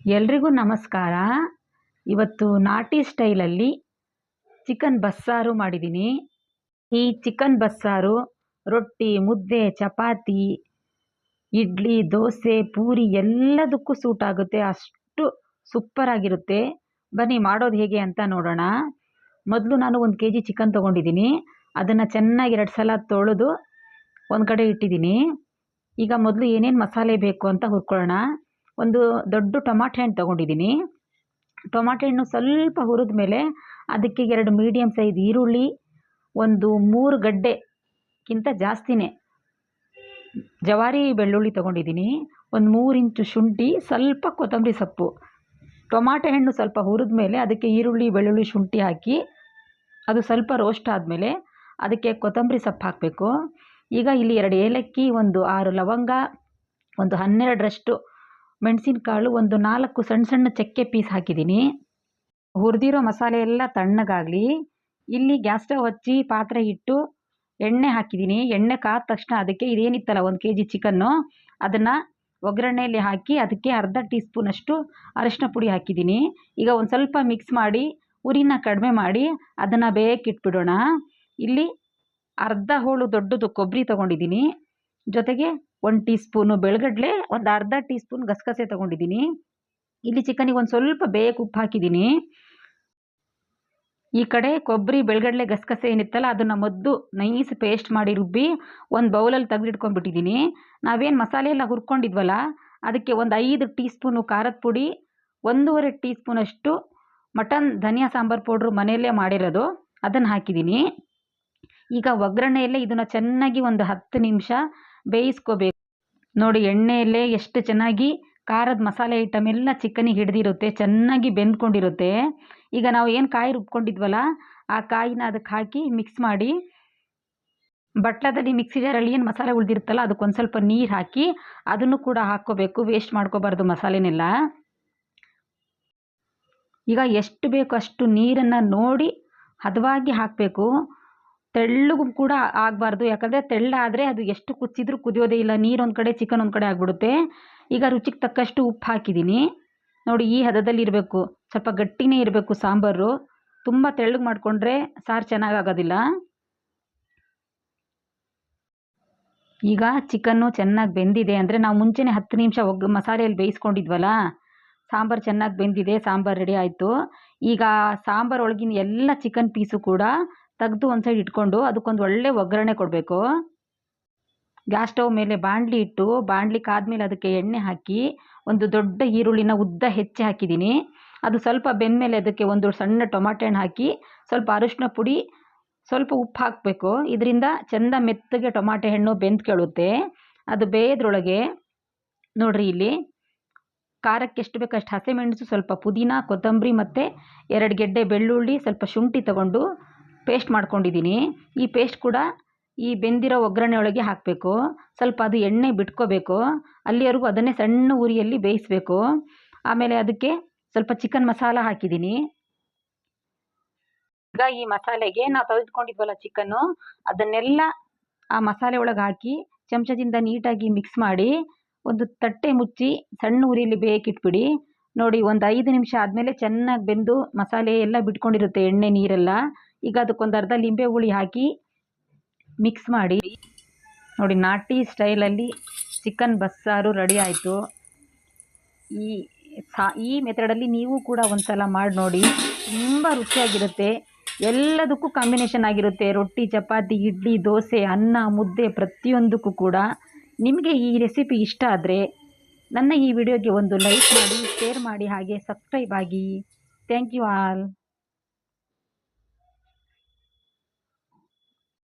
ಎಲ್ರಿಗೂ ನಮಸ್ಕಾರ. ಇವತ್ತು ನಾಟಿ ಸ್ಟೈಲಲ್ಲಿ ಚಿಕನ್ ಬಸ್ಸಾರು ಮಾಡಿದ್ದೀನಿ. ಈ ಚಿಕನ್ ಬಸ್ಸಾರು ರೊಟ್ಟಿ, ಮುದ್ದೆ, ಚಪಾತಿ, ಇಡ್ಲಿ, ದೋಸೆ, ಪೂರಿ ಎಲ್ಲದಕ್ಕೂ ಸೂಟ್ ಆಗುತ್ತೆ. ಅಷ್ಟು ಸೂಪರಾಗಿರುತ್ತೆ ಬನ್ನಿ, ಮಾಡೋದು ಹೇಗೆ ಅಂತ ನೋಡೋಣ. ಮೊದಲು ನಾನು ಒಂದು ಕೆ ಜಿ ಚಿಕನ್ ತೊಗೊಂಡಿದ್ದೀನಿ. ಅದನ್ನು ಚೆನ್ನಾಗಿ ಎರಡು ಸಲ ತೊಳೆದು ಒಂದು ಕಡೆ ಇಟ್ಟಿದ್ದೀನಿ. ಈಗ ಮೊದಲು ಏನೇನು ಮಸಾಲೆ ಬೇಕು ಅಂತ ಹುರ್ಕೊಳ್ಳೋಣ. ಒಂದು ದೊಡ್ಡ ಟೊಮಾಟೆ ಹಣ್ಣು ತೊಗೊಂಡಿದ್ದೀನಿ. ಟೊಮಾಟೆ ಹಣ್ಣು ಸ್ವಲ್ಪ ಹುರಿದ ಮೇಲೆ ಅದಕ್ಕೆ ಎರಡು ಮೀಡಿಯಮ್ ಸೈಜ್ ಈರುಳ್ಳಿ, ಒಂದು ಮೂರು ಗಡ್ಡೆಕ್ಕಿಂತ ಜಾಸ್ತಿನೇ ಜವಾರಿ ಬೆಳ್ಳುಳ್ಳಿ ತೊಗೊಂಡಿದ್ದೀನಿ. ಒಂದು ಮೂರು ಇಂಚು ಶುಂಠಿ, ಸ್ವಲ್ಪ ಕೊತ್ತಂಬರಿ ಸೊಪ್ಪು. ಟೊಮಾಟೆ ಹಣ್ಣು ಸ್ವಲ್ಪ ಹುರಿದ ಮೇಲೆ ಅದಕ್ಕೆ ಈರುಳ್ಳಿ, ಬೆಳ್ಳುಳ್ಳಿ, ಶುಂಠಿ ಹಾಕಿ ಅದು ಸ್ವಲ್ಪ ರೋಸ್ಟ್ ಆದಮೇಲೆ ಅದಕ್ಕೆ ಕೊತ್ತಂಬರಿ ಸೊಪ್ಪು ಹಾಕಬೇಕು. ಈಗ ಇಲ್ಲಿ ಎರಡು ಏಲಕ್ಕಿ, ಒಂದು ಆರು ಲವಂಗ, ಒಂದು ಹನ್ನೆರಡರಷ್ಟು ಮೆಣಸಿನಕಾಳು ಒಂದು ನಾಲ್ಕು ಸಣ್ಣ ಸಣ್ಣ ಚಕ್ಕೆ ಪೀಸ್ ಹಾಕಿದ್ದೀನಿ. ಹುರಿದಿರೋ ಮಸಾಲೆ ಎಲ್ಲ ತಣ್ಣಗಾಗಲಿ. ಇಲ್ಲಿ ಗ್ಯಾಸ್ ಸ್ಟವ್ ಹಚ್ಚಿ ಪಾತ್ರೆ ಇಟ್ಟು ಎಣ್ಣೆ ಹಾಕಿದ್ದೀನಿ. ಎಣ್ಣೆ ಕಾದ ತಕ್ಷಣ ಅದಕ್ಕೆ ಇದೇನಿತ್ತಲ್ಲ, ಒಂದು ಕೆ ಜಿ ಚಿಕನ್ನು. ಅದನ್ನು ಒಗ್ಗರಣೆಯಲ್ಲಿ ಹಾಕಿ ಅದಕ್ಕೆ ಅರ್ಧ ಟೀ ಸ್ಪೂನಷ್ಟು ಅರಿಶಿನ ಪುಡಿ ಹಾಕಿದ್ದೀನಿ. ಈಗ ಒಂದು ಸ್ವಲ್ಪ ಮಿಕ್ಸ್ ಮಾಡಿ, ಉರಿನ ಕಡಿಮೆ ಮಾಡಿ ಅದನ್ನು ಬೇಕಿಟ್ಬಿಡೋಣ ಇಲ್ಲಿ ಅರ್ಧ ಹೋಳು ದೊಡ್ಡದು ಕೊಬ್ಬರಿ ತೊಗೊಂಡಿದ್ದೀನಿ. ಜೊತೆಗೆ ಒಂದು ಟೀ ಸ್ಪೂನು ಬೆಳಗಡ್ಲೆ, ಒಂದು ಅರ್ಧ ಟೀ ಸ್ಪೂನ್ ಗಸಗಸೆ ತೊಗೊಂಡಿದ್ದೀನಿ. ಇಲ್ಲಿ ಚಿಕನಿಗೆ ಒಂದು ಸ್ವಲ್ಪ ಬೇಗ ಉಪ್ಪು ಹಾಕಿದ್ದೀನಿ. ಈ ಕಡೆ ಕೊಬ್ಬರಿ, ಬೆಳಗಡ್ಲೆ, ಗಸಗಸೆ ಏನಿತ್ತಲ್ಲ, ಅದನ್ನು ಮದ್ದು ನೈಸ್ ಪೇಸ್ಟ್ ಮಾಡಿ ರುಬ್ಬಿ ಒಂದು ಬೌಲಲ್ಲಿ ತೆಗೆದಿಟ್ಕೊಂಡ್ಬಿಟ್ಟಿದ್ದೀನಿ. ನಾವೇನು ಮಸಾಲೆ ಎಲ್ಲ ಹುರ್ಕೊಂಡಿದ್ವಲ್ಲ, ಅದಕ್ಕೆ ಒಂದು ಐದು ಟೀ ಸ್ಪೂನು ಖಾರದ ಪುಡಿ, ಒಂದೂವರೆ ಟೀ ಸ್ಪೂನಷ್ಟು ಮಟನ್, ಧನಿಯಾ, ಸಾಂಬಾರು ಪೌಡ್ರು ಮನೆಯಲ್ಲೇ ಮಾಡಿರೋದು, ಅದನ್ನು ಹಾಕಿದ್ದೀನಿ. ಈಗ ಒಗ್ಗರಣೆಯಲ್ಲೇ ಇದನ್ನು ಚೆನ್ನಾಗಿ ಒಂದು ಹತ್ತು ನಿಮಿಷ ಬೇಯಿಸ್ಕೋಬೇಕು. ನೋಡಿ, ಎಣ್ಣೆಯಲ್ಲೇ ಎಷ್ಟು ಚೆನ್ನಾಗಿ ಖಾರದ ಮಸಾಲೆ ಐಟಮ್ ಎಲ್ಲ ಚಿಕನಿಗೆ ಹಿಡಿದಿರುತ್ತೆ, ಚೆನ್ನಾಗಿ ಬೆಂದ್ಕೊಂಡಿರುತ್ತೆ. ಈಗ ನಾವು ಏನು ಕಾಯಿ ರುಬ್ಕೊಂಡಿದ್ವಲ್ಲ, ಆ ಕಾಯಿನ ಅದಕ್ಕೆ ಹಾಕಿ ಮಿಕ್ಸ್ ಮಾಡಿ, ಬಟ್ಲದಲ್ಲಿ ಮಿಕ್ಸಿ ಜಾರಲ್ಲಿ ಏನು ಮಸಾಲೆ ಉಳಿದಿರುತ್ತಲ್ಲ ಅದಕ್ಕೊಂದು ಸ್ವಲ್ಪ ನೀರು ಹಾಕಿ ಅದನ್ನು ಕೂಡ ಹಾಕ್ಕೋಬೇಕು ವೇಸ್ಟ್ ಮಾಡ್ಕೋಬಾರ್ದು ಮಸಾಲೆನೆಲ್ಲ. ಈಗ ಎಷ್ಟು ಬೇಕು ಅಷ್ಟು ನೀರನ್ನು ನೋಡಿ ಹದವಾಗಿ ಹಾಕಬೇಕು. ತೆಳ್ಳಗೂ ಕೂಡ ಆಗಬಾರ್ದು. ಯಾಕಂದರೆ ತೆಳ್ಳಾದರೆ ಅದು ಎಷ್ಟು ಕುದಿಸಿದ್ರೂ ಕುದಿಯೋದೇ ಇಲ್ಲ. ನೀರು ಒಂದು ಕಡೆ ಚಿಕನ್ ಒಂದು ಕಡೆ ಆಗಿಬಿಡುತ್ತೆ. ಈಗ ರುಚಿಗೆ ತಕ್ಕಷ್ಟು ಉಪ್ಪು ಹಾಕಿದ್ದೀನಿ ನೋಡಿ, ಈ ಹದದಲ್ಲಿ ಇರಬೇಕು. ಸ್ವಲ್ಪ ಗಟ್ಟಿನೇ ಇರಬೇಕು ಸಾಂಬಾರು. ತುಂಬ ತೆಳ್ಳಗೆ ಮಾಡಿಕೊಂಡ್ರೆ ಸಾರು ಚೆನ್ನಾಗಾಗೋದಿಲ್ಲ ಈಗ ಚಿಕನ್ನು ಚೆನ್ನಾಗಿ ಬೆಂದಿದೆ ಅಂದರೆ ನಾವು ಮುಂಚೆನೆ ಹತ್ತು ನಿಮಿಷ ಒಗ್ಗ ಮಸಾಲೆಯಲ್ಲಿ ಬೇಯಿಸ್ಕೊಂಡಿದ್ವಲ್ಲ, ಸಾಂಬಾರು ಚೆನ್ನಾಗಿ ಬೆಂದಿದೆ, ಸಾಂಬಾರು ರೆಡಿ ಆಯಿತು. ಈಗ ಸಾಂಬಾರು ಒಳಗಿನ ಎಲ್ಲ ಚಿಕನ್ ಪೀಸು ಕೂಡ ತೆಗೆದು ಒಂದು ಸೈಡ್ ಇಟ್ಕೊಂಡು ಅದಕ್ಕೊಂದು ಒಳ್ಳೆ ಒಗ್ಗರಣೆ ಕೊಡಬೇಕು. ಗ್ಯಾಸ್ ಸ್ಟವ್ ಮೇಲೆ ಬಾಣಲಿ ಇಟ್ಟು ಬಾಣಲಿ ಕಾದ್ಮೇಲೆ ಅದಕ್ಕೆ ಎಣ್ಣೆ ಹಾಕಿ ಒಂದು ದೊಡ್ಡ ಈರುಳ್ಳಿನ ಉದ್ದ ಹೆಚ್ಚಿ ಹಾಕಿದ್ದೀನಿ. ಅದು ಸ್ವಲ್ಪ ಬೆಂದ ಮೇಲೆ ಅದಕ್ಕೆ ಒಂದು ಸಣ್ಣ ಟೊಮಾಟೆ ಹಣ್ಣು ಹಾಕಿ ಸ್ವಲ್ಪ ಅರಿಶಿನ ಪುಡಿ, ಸ್ವಲ್ಪ ಉಪ್ಪು ಹಾಕಬೇಕು. ಇದರಿಂದ ಚೆಂದ ಮೆತ್ತಗೆ ಟೊಮಾಟೆ ಹಣ್ಣು ಬೆಂದು ಕೇಳುತ್ತೆ. ಅದು ಬೇಯದ್ರೊಳಗೆ ನೋಡಿರಿ ಇಲ್ಲಿ ಖಾರಕ್ಕೆ ಎಷ್ಟು ಬೇಕು ಅಷ್ಟು ಹಸಿಮೆಣಸು, ಸ್ವಲ್ಪ ಪುದೀನ, ಕೊತ್ತಂಬರಿ ಮತ್ತು ಎರಡು ಗೆಡ್ಡೆ ಬೆಳ್ಳುಳ್ಳಿ, ಸ್ವಲ್ಪ ಶುಂಠಿ ತಗೊಂಡು ಪೇಸ್ಟ್ ಮಾಡ್ಕೊಂಡಿದ್ದೀನಿ ಈ ಪೇಸ್ಟ್ ಕೂಡ ಈ ಬೆಂದಿರೋ ಒಗ್ಗರಣೆ ಒಳಗೆ ಹಾಕಬೇಕು. ಸ್ವಲ್ಪ ಅದು ಎಣ್ಣೆ ಬಿಟ್ಕೋಬೇಕು. ಅಲ್ಲಿವರೆಗೂ ಅದನ್ನೇ ಸಣ್ಣ ಉರಿಯಲ್ಲಿ ಬೇಯಿಸಬೇಕು. ಆಮೇಲೆ ಅದಕ್ಕೆ ಸ್ವಲ್ಪ ಚಿಕನ್ ಮಸಾಲ ಹಾಕಿದ್ದೀನಿ ಈಗ ಈ ಮಸಾಲೆಗೆ ನಾವು ತೆಗೆದುಕೊಂಡಿದ್ವಲ್ಲ ಚಿಕನ್ನು ಅದನ್ನೆಲ್ಲ ಆ ಮಸಾಲೆ ಒಳಗೆ ಹಾಕಿ ಚಮಚದಿಂದ ನೀಟಾಗಿ ಮಿಕ್ಸ್ ಮಾಡಿ ಒಂದು ತಟ್ಟೆ ಮುಚ್ಚಿ ಸಣ್ಣ ಉರಿಯಲ್ಲಿ ಬೇಯಕ್ಕಿಟ್ಬಿಡಿ ನೋಡಿ, ಒಂದು ಐದು ನಿಮಿಷ ಆದಮೇಲೆ ಚೆನ್ನಾಗಿ ಬೆಂದು ಮಸಾಲೆ ಎಲ್ಲ ಬಿಟ್ಕೊಂಡಿರುತ್ತೆ, ಎಣ್ಣೆ, ನೀರೆಲ್ಲ. ಈಗ ಅದಕ್ಕೊಂದು ಅರ್ಧ ಲಿಂಬೆ ಹುಳಿ ಹಾಕಿ ಮಿಕ್ಸ್ ಮಾಡಿ. ನೋಡಿ, ನಾಟಿ ಸ್ಟೈಲಲ್ಲಿ ಚಿಕನ್ ಬಸ್ಸಾರು ರೆಡಿ ಆಯಿತು. ಈ ಸಾ, ಈ ಮೆಥಡಲ್ಲಿ ನೀವು ಕೂಡ ಒಂದು ಸಲ ಮಾಡಿ ನೋಡಿ. ತುಂಬ ರುಚಿಯಾಗಿರುತ್ತೆ. ಎಲ್ಲದಕ್ಕೂ ಕಾಂಬಿನೇಷನ್ ಆಗಿರುತ್ತೆ. ರೊಟ್ಟಿ, ಚಪಾತಿ, ಇಡ್ಲಿ, ದೋಸೆ, ಅನ್ನ, ಮುದ್ದೆ ಪ್ರತಿಯೊಂದಕ್ಕೂ ಕೂಡ. ನಿಮಗೆ ಈ ರೆಸಿಪಿ ಇಷ್ಟ ಆದರೆ ನನ್ನ ಈ ವಿಡಿಯೋಗೆ ಒಂದು ಲೈಕ್ ಮಾಡಿ ಶೇರ್ ಮಾಡಿ, ಹಾಗೆ ಸಬ್ಸ್ಕ್ರೈಬ್ ಆಗಿ. Thank you all